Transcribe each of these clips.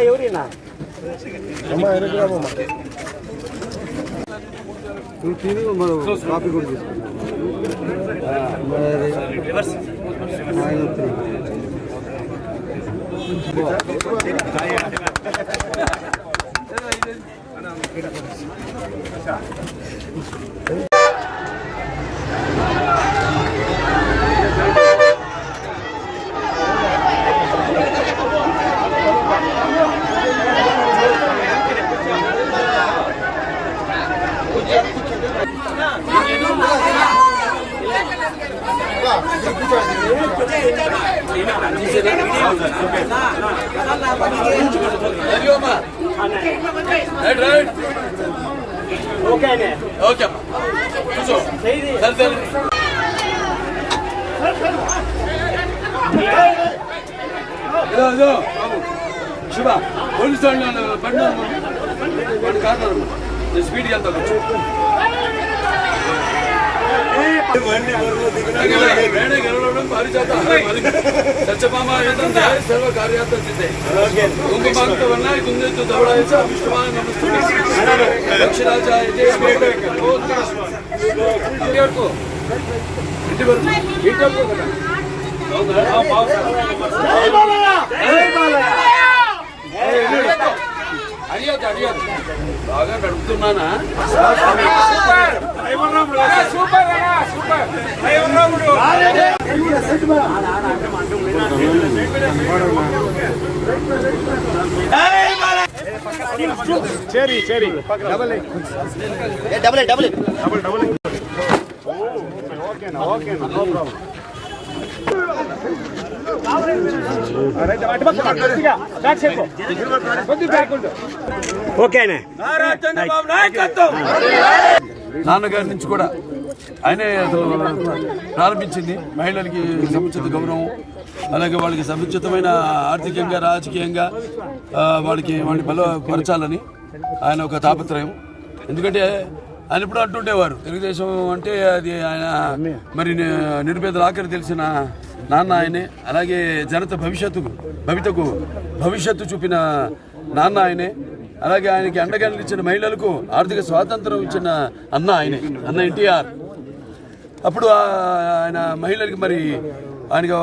ఎవరినా copy కూడా right right ఓకేనే okay అమ్మా కూర్చో సరే సరే ఇదో శివ పోలీసు వాళ్ళు బండి వాడు కారణం స్పీడ్కి వెళ్తాను కూర్చో వేణే గెలవడం పారిజాత సత్యభామ ఏదంటే సర్వ కార్యార్థం సిద్ధే కుంభమాంతవన్న కుందేతు ధవళాయ చ విష్ణువాయ నమస్తే దక్షిణాచాయ జయ ఇంటి వరకు ఇంటి వరకు ఇంటి వరకు కదా అవునా? ఆ, బాగుంది. అడిగదు ఓకేనే నాయకత్వం. నాన్నగారి నుంచి కూడా ఆయనే ప్రారంభించింది. మహిళలకి సముచిత గౌరవం అలాగే వాళ్ళకి సముచితమైన ఆర్థికంగా రాజకీయంగా వాళ్ళకి వాళ్ళని బలపరచాలని ఆయన ఒక తాపత్రయం. ఎందుకంటే ఆయన ఇప్పుడు అంటుండేవారు తెలుగుదేశం అంటే అది ఆయన మరి ని- నిరుపేదల ఆఖరి తెలిసిన నాన్న ఆయనే అలాగే జనత భవిష్యత్తుకు భవితకు భవిష్యత్తు చూపిన నాన్న ఆయనే అలాగే ఆయనకి అండగా నిలిచిన మహిళలకు ఆర్థిక స్వాతంత్రం ఇచ్చిన అన్న ఆయనే అన్న ఎన్టీఆర్. అప్పుడు ఆయన మహిళలకి మరి ఆయనకు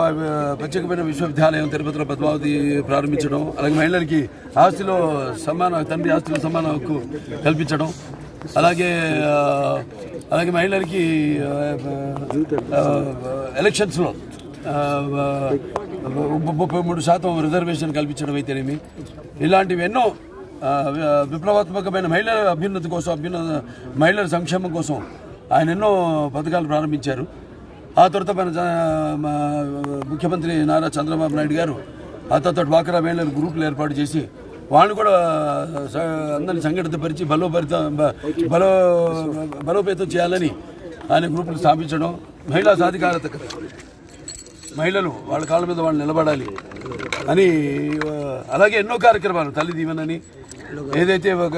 ప్రత్యేకమైన విశ్వవిద్యాలయం తిరుపతిలో పద్మావతి ప్రారంభించడం అలాగే మహిళలకి ఆస్తిలో సమాన తండ్రి ఆస్తిలో సమాన హక్కు కల్పించడం అలాగే అలాగే మహిళలకి ఎలక్షన్స్లో ముప్పై మూడు శాతం రిజర్వేషన్ కల్పించడం అయితేనేమి. ఇలాంటివి ఎన్నో విప్లవాత్మకమైన మహిళల అభ్యున్నతి కోసం అభ్యున్న మహిళల సంక్షేమం కోసం ఆయన ఎన్నో పథకాలు ప్రారంభించారు. ఆ తర్వాత మన ముఖ్యమంత్రి నారా చంద్రబాబు నాయుడు గారు ఆ తర్వాత డ్వాక్రా మహిళల గ్రూపులు ఏర్పాటు చేసి వాళ్ళని కూడా స- అందరిని సంఘటితపరిచి బలోపరిత బ- బలో బలోపేతం చేయాలని ఆయన గ్రూపులు స్థాపించడం మహిళా సాధికారత మహిళలు వాళ్ళ కాళ్ళ మీద వాళ్ళు నిలబడాలి అని అలాగే ఎన్నో కార్యక్రమాలు తల్లి దీవెనని ఏదైతే ఒక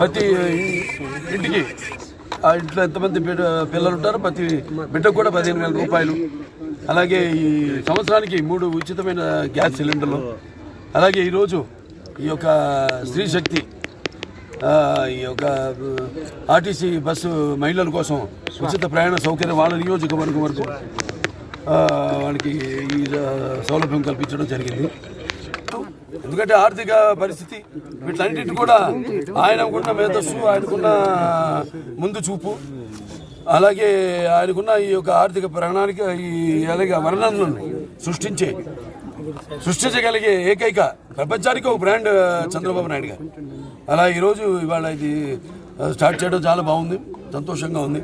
ప్రతి ఇంటికి ఆ ఇంట్లో ఎంతమంది బిడ్డ పిల్లలు ఉంటారో ప్రతి బిడ్డకు కూడా పదిహేను వేల రూపాయలు. అలాగే ఈ సంవత్సరానికి మూడు ఉచితమైన గ్యాస్ సిలిండర్లు. అలాగే ఈరోజు ఈ యొక్క స్త్రీ శక్తి ఈ యొక్క ఆర్టీసీ బస్సు మహిళల కోసం ఉచిత ప్రయాణ సౌకర్యం వాళ్ళ నియోజకవర్గం వరకు వాళ్ళకి ఈ సౌలభ్యం కల్పించడం జరిగింది. ఎందుకంటే ఆర్థిక పరిస్థితి వీటన్నిటిని కూడా ఆయనకున్న మేధస్సు ఆయనకున్న ముందు చూపు అలాగే ఆయనకున్న ఈ యొక్క ఆర్థిక ప్రణాళిక ఈ అలాగే వర్ణనలను సృష్టించే సృష్టించగలిగే ఏకైక ప్రపంచానికి ఒక బ్రాండ్ చంద్రబాబు నాయుడు గారు. అలా ఈరోజు ఇవాళ ఇది స్టార్ట్ చేయడం చాలా బాగుంది సంతోషంగా ఉంది.